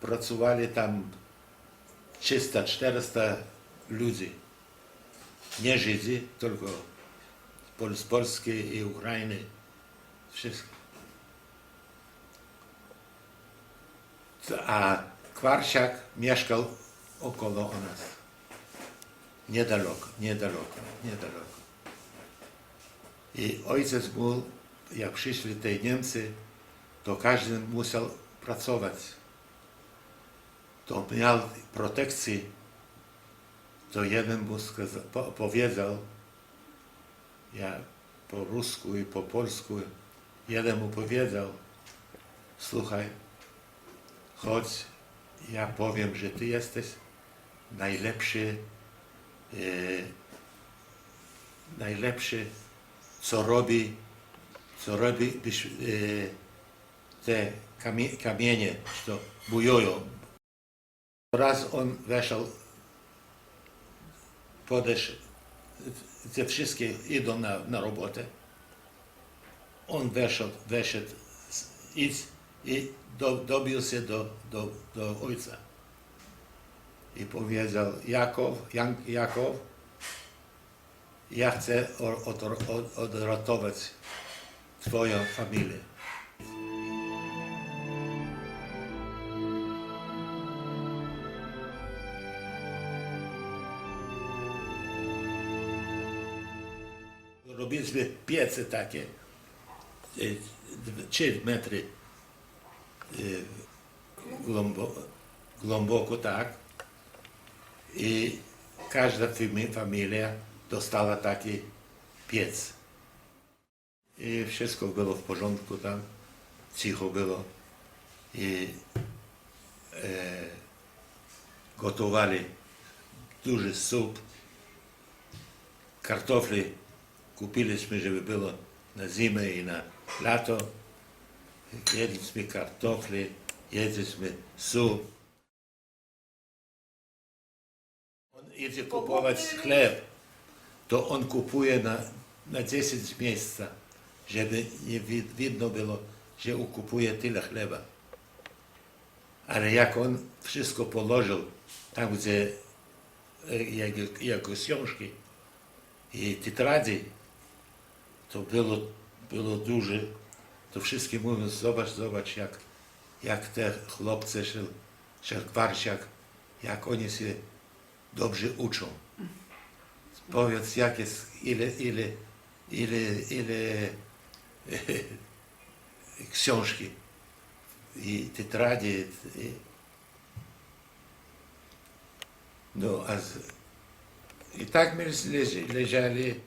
pracowali tam 300-400 ludzi. Nie Żydzi, tylko z Polski i Ukrainy. Wszystko. A Kwarsiak mieszkał około nas. Niedaleko, niedaleko, niedaleko. I ojciec był, jak przyszli te Niemcy, to każdy musiał pracować. To miał protekcję. To jeden mu powiedział, ja po rusku i po polsku, jeden mu powiedział, słuchaj, chodź, ja powiem, że ty jesteś najlepszy, e, najlepszy, co robi, co robi e, te kamie, kamienie, co bujują. Raz on weszł, podeszł, te wszystkie idą na, na robotę. On weszł, weszedł i, i do, dobił się do, do, do ojca. I powiedział, Jakow, Jan, Jakow, ja chcę odratować Twoją familię. Robiliśmy piece takie, y, dw- trzy metry y, głęboko, głęboko tak. I każda fami- familia dostała taki piec. I wszystko było w porządku tam, cicho było. I e, gotowali duży sup, kartofli Kupiliśmy, żeby było na zimę i na lato. Jedliśmy kartofle, jedliśmy su. On idzie kupować chleb, to on kupuje na, na 10 miejsca, żeby nie widno było, że ukupuje tyle chleba. Ale jak on wszystko położył tam, gdzie e, jego, książki i tetrady, to było, było duże. To wszystkie mówią, zobacz, zobacz, jak, jak te chłopcy, szerkwarsiak, jak oni się dobrze uczą. Powiedz, jak jest, ile, ile, ile, ile książki i tetrady. I... No, a z... i tak my leżeli.